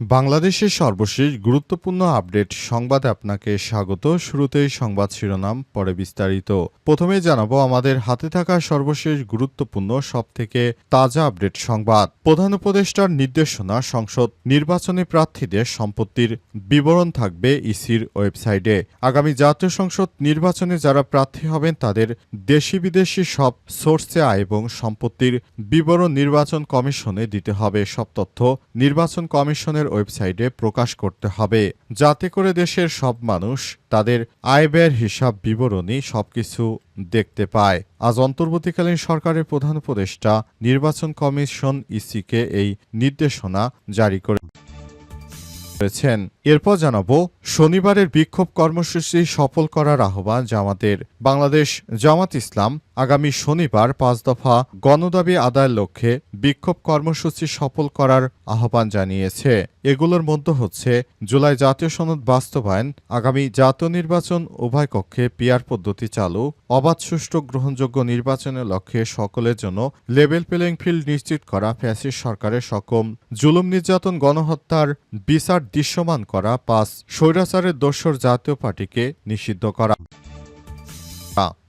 বাংলাদেশের সর্বশেষ গুরুত্বপূর্ণ আপডেট সংবাদে আপনাকে স্বাগত। শুরুতেই সংবাদ শিরোনাম, পরে বিস্তারিত। প্রথমে জানাব আমাদের হাতে থাকা সর্বশেষ গুরুত্বপূর্ণ, সবথেকে তাজা আপডেট সংবাদ। প্রধান উপদেষ্টার নির্দেশনা, সংসদ নির্বাচনে প্রার্থীদের সম্পত্তির বিবরণ থাকবে ইসির ওয়েবসাইটে। আগামী জাতীয় সংসদ নির্বাচনে যারা প্রার্থী হবেন, তাদের দেশি বিদেশি সব সোর্সে আয় এবং সম্পত্তির বিবরণ নির্বাচন কমিশনে দিতে হবে। সব তথ্য নির্বাচন কমিশনের ওয়েবসাইটে প্রকাশ করতে হবে। যাতে করে দেশের সব মানুষ তাদের আয় ব্যয়ের হিসাব বিবরণী সবকিছু দেখতে পায়। আজ অন্তর্বর্তীকালীন সরকারের প্রধান উপদেষ্টা নির্বাচন কমিশন ইসিকে এই নির্দেশনা জারি করে করেছেন এরপর জানাব শনিবারের বিক্ষোভ কর্মসূচি সফল করার আহ্বান জামাতের। বাংলাদেশ জামাত ইসলাম আগামী শনিবার পাঁচ দফা গণদাবি আদায়ের লক্ষ্যে বিক্ষোভ কর্মসূচি সফল করার আহ্বান জানিয়েছে। এগুলোর মধ্যে হচ্ছে জুলাই জাতীয় সনদ বাস্তবায়ন, আগামী জাতীয় নির্বাচন উভয় কক্ষে পিয়ার পদ্ধতি চালু, অবাধ সুষ্ঠু গ্রহণযোগ্য নির্বাচনের লক্ষ্যে সকলের জন্য লেভেল প্লেইং ফিল্ড নিশ্চিত করা ফ্যাসিস্ট সরকারের সকম জুলুম নির্যাতন, গণহত্যার বিচার দৃশ্যমান করা, পাঁচ স্বৈরাচারের দোসর জাতীয় পার্টিকে নিষিদ্ধ করা।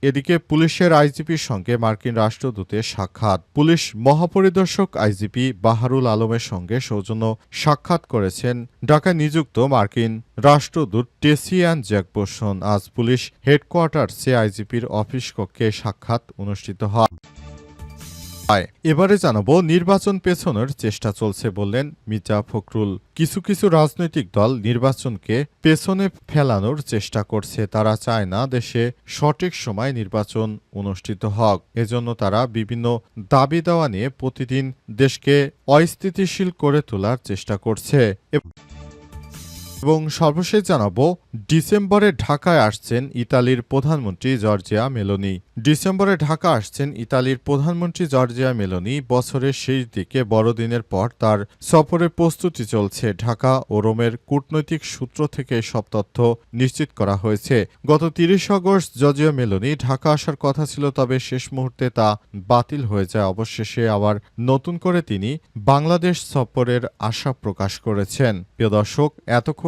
এদিকে পুলিশের আইজিপির সঙ্গে মার্কিন রাষ্ট্রদূতের সাক্ষাৎ। পুলিশ মহাপরিদর্শক আইজিপি বাহারুল আলমের সঙ্গে সৌজন্য সাক্ষাৎ করেছেন ঢাকায় নিযুক্ত মার্কিন রাষ্ট্রদূত টেসিয়ান জ্যাকবোসন। আজ পুলিশ হেডকোয়ার্টার্সে আইজিপির অফিস কক্ষে সাক্ষাৎ অনুষ্ঠিত হয়। হয়। এবারে জানাব, নির্বাচন পেছনের চেষ্টা চলছে বললেন মির্জা ফখরুল। কিছু কিছু রাজনৈতিক দল নির্বাচনকে পেছনে ফেলানোর চেষ্টা করছে। তারা চায় না দেশে সঠিক সময় নির্বাচন অনুষ্ঠিত হোক। এজন্য তারা বিভিন্ন দাবি দেওয়া নিয়ে প্রতিদিন দেশকে অস্থিতিশীল করে তোলার চেষ্টা করছে। এবং সর্বশেষ জানাব, ডিসেম্বরে ঢাকায় আসছেন ইতালির প্রধানমন্ত্রী জর্জিয়া মেলোনি। ডিসেম্বরে ঢাকা আসছেন ইতালির প্রধানমন্ত্রী জর্জিয়া মেলোনি। বছরের শেষ দিকে বড়দিনের পর তার সফরের প্রস্তুতি চলছে ঢাকা ও রোমের কূটনৈতিক সূত্র থেকে সব তথ্য নিশ্চিত করা হয়েছে। গত তিরিশ আগস্ট জর্জিয়া মেলোনি ঢাকা আসার কথা ছিল, তবে শেষ মুহূর্তে তা বাতিল হয়ে যায়। অবশেষে আবার নতুন করে তিনি বাংলাদেশ সফরের আশা প্রকাশ করেছেন। প্রিয় দর্শক, এতক্ষণ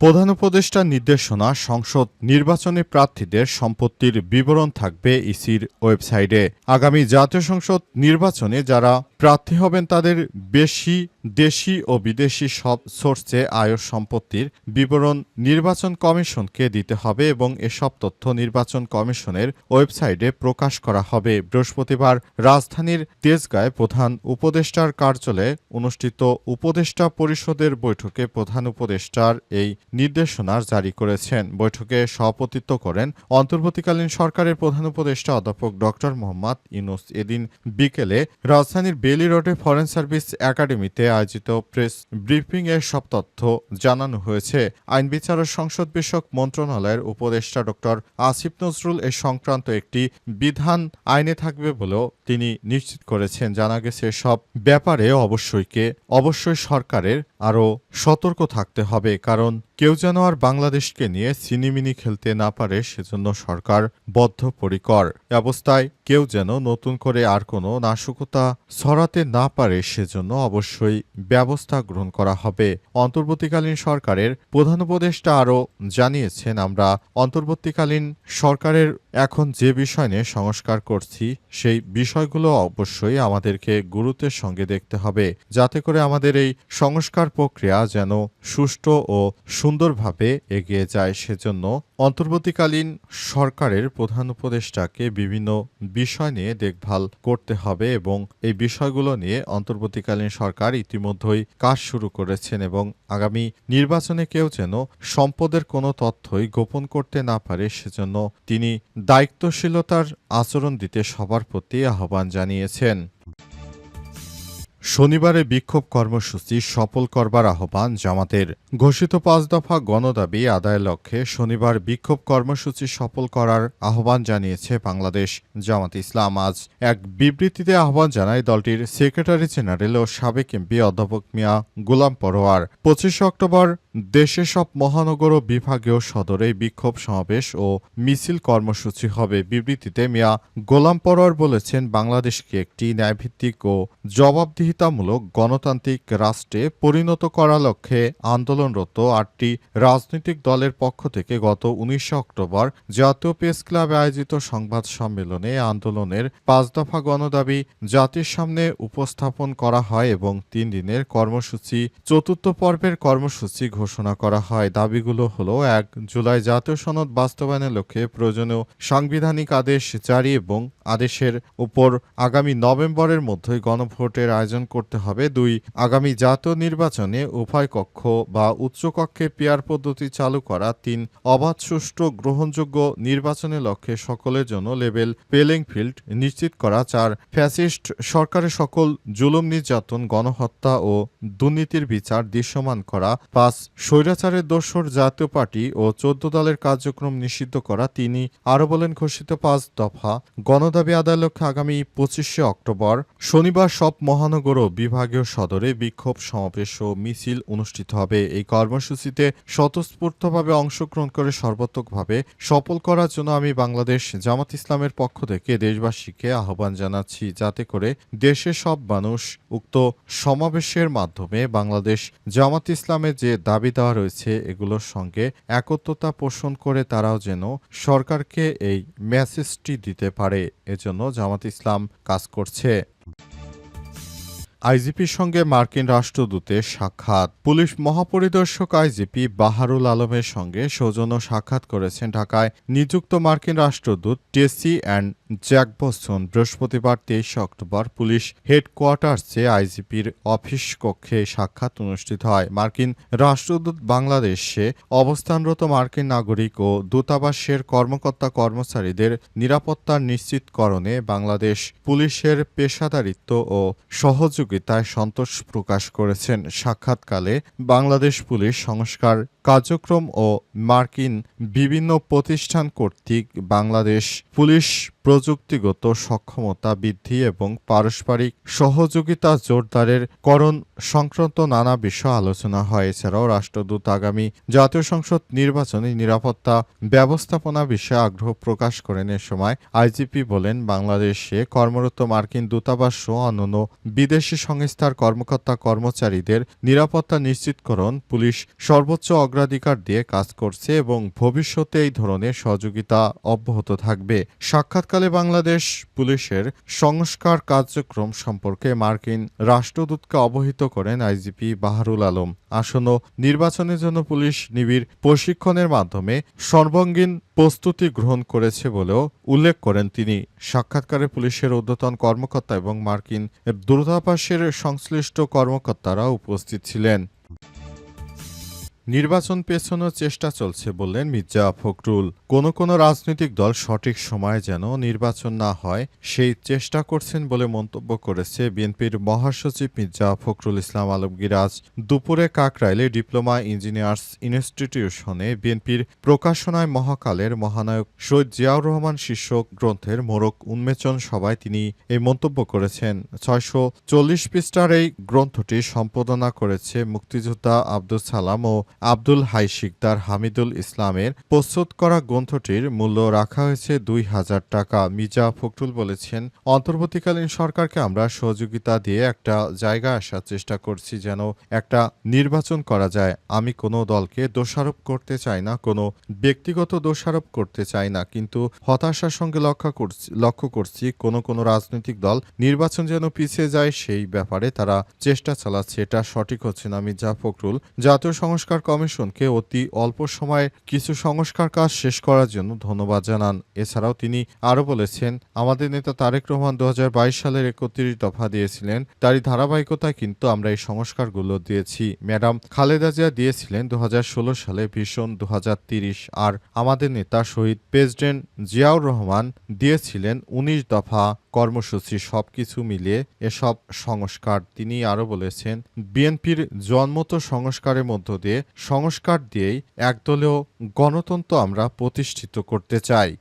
প্রধান উপদেষ্টার নির্দেশনা সংসদ নির্বাচনে প্রার্থীদের সম্পত্তির বিবরণ থাকবে ইসির ওয়েবসাইটে। আগামী জাতীয় সংসদ নির্বাচনে যারা প্রার্থী হবেন তাদের বেশি, দেশি ও বিদেশি সব সোর্সে আয় সম্পত্তির বিবরণ নির্বাচন কমিশনকে দিতে হবে এবং এসব তথ্য নির্বাচন কমিশনের ওয়েবসাইটে প্রকাশ করা হবে। বৃহস্পতিবার রাজধানীর তেজগাঁয় প্রধান উপদেষ্টার কার্যালয়ে অনুষ্ঠিত উপদেষ্টা পরিষদের বৈঠকে প্রধান উপদেষ্টার এই নির্দেশনা জারি করেছেন। বৈঠকে সভাপতিত্ব করেন অন্তর্বর্তীকালীন সরকারের প্রধান উপদেষ্টা অধ্যাপক ডক্টর মোহাম্মদ ইউনুস। এদিন বিকেলে রাজধানীর বেলি রোডে ফরেন সার্ভিস একাডেমিতে আয়োজিত প্রেস ব্রিফিং এ সব তথ্য জানানো হয়েছে। আইন বিচার ও সংসদ বিষয়ক মন্ত্রণালয়ের উপদেষ্টা ডক্টর আসিফ নজরুল এ সংক্রান্ত একটি বিধান আইনে থাকবে বলেও তিনি নিশ্চিত করেছেন। জানা গেছে, সব ব্যাপারে অবশ্যইকে অবশ্যই সরকারের আরও সতর্ক থাকতে হবে, কারণ কেউ যেন আর বাংলাদেশকে নিয়ে সিনিমিনি খেলতে না পারে, সেজন্য সরকার বদ্ধপরিকর। অবস্থায় কেউ যেন নতুন করে আর কোনো নাশকতা ছড়াতে না পারে সেজন্য অবশ্যই ব্যবস্থা গ্রহণ করা হবে। অন্তর্বর্তীকালীন সরকারের প্রধান উপদেষ্টা আরও জানিয়েছেন, আমরা অন্তর্বর্তীকালীন সরকারের এখন যে বিষয় নিয়ে সংস্কার করছি, সেই বিষয়গুলো অবশ্যই আমাদেরকে গুরুত্বের সঙ্গে দেখতে হবে। যাতে করে আমাদের এই সংস্কার প্রক্রিয়া যেন সুষ্ঠু ও সুন্দরভাবে এগিয়ে যায়, সেজন্য অন্তর্বর্তীকালীন সরকারের প্রধান উপদেষ্টাকে বিভিন্ন বিষয় নিয়ে দেখভাল করতে হবে এবং এই বিষয়গুলো নিয়ে অন্তর্বর্তীকালীন সরকার ইতিমধ্যেই কাজ শুরু করেছেন এবং আগামী নির্বাচনে কেউ যেন সম্পদের কোনো তথ্যই গোপন করতে না পারে সেজন্য তিনি দায়িত্বশীলতার আচরণ দিতে সবার প্রতি আহ্বান জানিয়েছেন। শনিবারে বিক্ষোভ কর্মসূচি সফল করবার আহ্বান জামাতের। ঘোষিত পাঁচ দফা গণদাবি আদায়ের লক্ষ্যে শনিবার বিক্ষোভ কর্মসূচি সফল করার আহ্বান জানিয়েছে বাংলাদেশ জামাত ইসলাম। আজ এক বিবৃতিতে আহ্বান জানায় দলটির সেক্রেটারি জেনারেল ও সাবেক এমপি অধ্যাপক মিয়া গোলাম পরোয়ার। পঁচিশে অক্টোবর দেশে সব মহানগর ও বিভাগীয় সদরে বিক্ষোভ সমাবেশ ও মিছিল কর্মসূচি হবে। বিবৃতিতে মিয়া গোলাম পরোয়ার বলেছেন, বাংলাদেশকে একটি ন্যায়ভিত্তিক ও জবাবদিহিতামূলক গণতান্ত্রিক রাষ্ট্রে পরিণত করার লক্ষ্যে আন্দোলনরত আটটি রাজনৈতিক দলের পক্ষ থেকে গত উনিশে অক্টোবর জাতীয় প্রেস ক্লাবে আয়োজিত সংবাদ সম্মেলনে আন্দোলনের পাঁচ দফা গণদাবি জাতির সামনে উপস্থাপন করা হয় এবং তিন দিনের কর্মসূচি, চতুর্থ পর্বের কর্মসূচি ঘোষণা করা হয়। দাবিগুলো হলো, এক, জুলাই জাতীয় সনদ বাস্তবায়নের লক্ষ্যে প্রয়োজনীয় সাংবিধানিক আদেশ জারি এবং আদেশের উপর আগামী নভেম্বরের মধ্যেই গণভোটের আয়োজন করতে হবে। দুই, আগামী জাতীয় নির্বাচনে উভয় কক্ষ বা উচ্চকক্ষে পেয়ার পদ্ধতি চালু করা। তিন, অবাধ, সুষ্ঠু, গ্রহণযোগ্য নির্বাচনের লক্ষ্যে সকলের জন্য লেভেল প্লেইং ফিল্ড নিশ্চিত করা। চার, ফ্যাসিস্ট সরকারের সকল জুলুম, নির্যাতন, গণহত্যা ও দুর্নীতির বিচার দৃশ্যমান করা। পাঁচ স্বৈরাচারের দোসর জাতীয় পার্টি ও চোদ্দ দলের কার্যক্রম নিষিদ্ধ করা তিনি আরও বলেন ঘোষিত পাঁচ দফা গণদাবি আদায়ের লক্ষ্যে আগামী পঁচিশে অক্টোবর শনিবার সব মহানগর ও বিভাগীয় সদরে বিক্ষোভ, সমাবেশ ও মিছিল অনুষ্ঠিত হবে। এই কর্মসূচিতে স্বতঃস্ফূর্তভাবে অংশগ্রহণ করে সর্বাত্মকভাবে সফল করার জন্য আমি বাংলাদেশ জামাত ইসলামের পক্ষ থেকে দেশবাসীকে আহ্বান জানাচ্ছি, যাতে করে দেশের সব মানুষ উক্ত সমাবেশের মাধ্যমে বাংলাদেশ জামাত ইসলামের যে দাবি দেওয়া রয়েছে এগুলোর সঙ্গে একত্রতা পোষণ করে তারাও যেন সরকারকে এই মেসেজটি দিতে পারে। এজন্য জামাত ইসলাম কাজ করছে। আইজিপির সঙ্গে মার্কিন রাষ্ট্রদূতের সাক্ষাৎ। পুলিশ মহাপরিদর্শক আইজিপি বাহারুল আলমের সঙ্গে সৌজন্য সাক্ষাৎ করেছেন ঢাকায়। নিযুক্ত মার্কিন রাষ্ট্রদূত টেসি অ্যান্ড জ্যাক বসন বৃহস্পতিবার তেইশে অক্টোবর পুলিশ হেডকোয়ার্টার্সে আইজিপির অফিস কক্ষে সাক্ষাৎ অনুষ্ঠিত হয়। মার্কিন রাষ্ট্রদূত বাংলাদেশে অবস্থানরত মার্কিন নাগরিক ও দূতাবাসের কর্মকর্তা কর্মচারীদের নিরাপত্তা নিশ্চিতকরণে বাংলাদেশ পুলিশের পেশাদারিত্ব ও সহযোগিতায় সন্তোষ প্রকাশ করেছেন সাক্ষাৎকালে বাংলাদেশ পুলিশ সংস্কার কার্যক্রম ও মার্কিন বিভিন্ন প্রতিষ্ঠান কর্তৃক বাংলাদেশ পুলিশ প্রযুক্তিগত সক্ষমতা বৃদ্ধি এবং পারস্পরিক সহযোগিতা জোরদারের করণ সংক্রান্ত নানা বিষয় আলোচনা হয়। এছাড়াও রাষ্ট্রদূত আগামী জাতীয় সংসদ নির্বাচনে নিরাপত্তা ব্যবস্থাপনা বিষয়ে আগ্রহ প্রকাশ করেন। এ সময় আইজিপি বলেন, বাংলাদেশে কর্মরত মার্কিন দূতাবাস সহ অন্যান্য বিদেশি সংস্থার কর্মকর্তা কর্মচারীদের নিরাপত্তা নিশ্চিতকরণ পুলিশ সর্বোচ্চ অগ্রাধিকার দিয়ে কাজ করছে এবং ভবিষ্যতে এই ধরনের সহযোগিতা অব্যাহত থাকবে। সাক্ষাৎকালে বাংলাদেশ পুলিশের সংস্কার কার্যক্রম সম্পর্কে মার্কিন রাষ্ট্রদূতকে অবহিত করেন আইজিপি বাহারুল আলম। আসন্ন নির্বাচনের জন্য পুলিশ নিবিড় প্রশিক্ষণের মাধ্যমে সর্বাঙ্গীন প্রস্তুতি গ্রহণ করেছে বলেও উল্লেখ করেন তিনি। সাক্ষাৎকারে পুলিশের ঊর্ধ্বতন কর্মকর্তা এবং মার্কিন দূতাবাসের সংশ্লিষ্ট কর্মকর্তারা উপস্থিত ছিলেন। নির্বাচন পেছানোর চেষ্টা চলছে বললেন মির্জা ফখরুল। কোন কোন রাজনৈতিক দল সঠিক সময়ে যেন নির্বাচন না হয়, সেই চেষ্টা করছেন বলে মন্তব্য করেছে বিএনপির মহাসচিব মির্জা ফখরুল ইসলাম আলমগীর দুপুরে কাকরাইলে ডিপ্লোমা ইঞ্জিনিয়ার্স ইনস্টিটিউশনে বিএনপির প্রকাশনায় মহাকালের মহানায়ক সৈয়দ জিয়াউর রহমান শীর্ষক গ্রন্থের মোড়ক উন্মেচন সভায় তিনি এই মন্তব্য করেছেন। ছয়শো চল্লিশ পৃষ্ঠার এই গ্রন্থটি সম্পাদনা করেছে মুক্তিযোদ্ধা আব্দুল সালাম ও আব্দুল হাই শিকদার হামিদুল ইসলামের প্রস্তুত করা গ্রন্থটির মূল্য রাখা হয়েছে দুই হাজার টাকা। মির্জা ফখরুল বলেছেন, অন্তর্বর্তীকালীন সরকারকে আমরা সহযোগিতা দিয়ে একটা জায়গা আসার চেষ্টা করছি যেন একটা নির্বাচন করা যায়। আমি কোনো দলকে দোষারোপ করতে চাই না, কোনো ব্যক্তিগত দোষারোপ করতে চাই না, কিন্তু হতাশার সঙ্গে লক্ষ্য করছি লক্ষ্য করছি কোনো কোনো রাজনৈতিক দল নির্বাচন যেন পিছিয়ে যায় সেই ব্যাপারে তারা চেষ্টা চালাচ্ছে। এটা সঠিক হচ্ছে না, মির্জা ফখরুল। জাতীয় সংস্কার কমিশনকে অতি অল্প সময়ে কিছু সংস্কার কাজ শেষ করার জন্য ধন্যবাদ জানান। এছাড়াও তিনি আরও বলেছেন, আমাদের নেতা তারেক রহমান দু হাজার বাইশ সালের একত্রিশ দফা দিয়েছিলেন। তারই ধারাবাহিকতায় কিন্তু আমরা এই সংস্কারগুলো দিয়েছি। ম্যাডাম খালেদা জিয়া দিয়েছিলেন দু হাজার ষোলো সালে ভীষণ দু আর আমাদের নেতা শহীদ প্রেসিডেন্ট জিয়াউর রহমান দিয়েছিলেন উনিশ দফা। কর্মসূচি সবকিছু মিলিয়ে এসব সংস্কার। তিনি আরও বলেছেন, বিএনপির জন্মত সংস্কারের মধ্য দিয়ে সংস্কার দিয়েই একদলেও গণতন্ত্র আমরা প্রতিষ্ঠিত করতে চাই।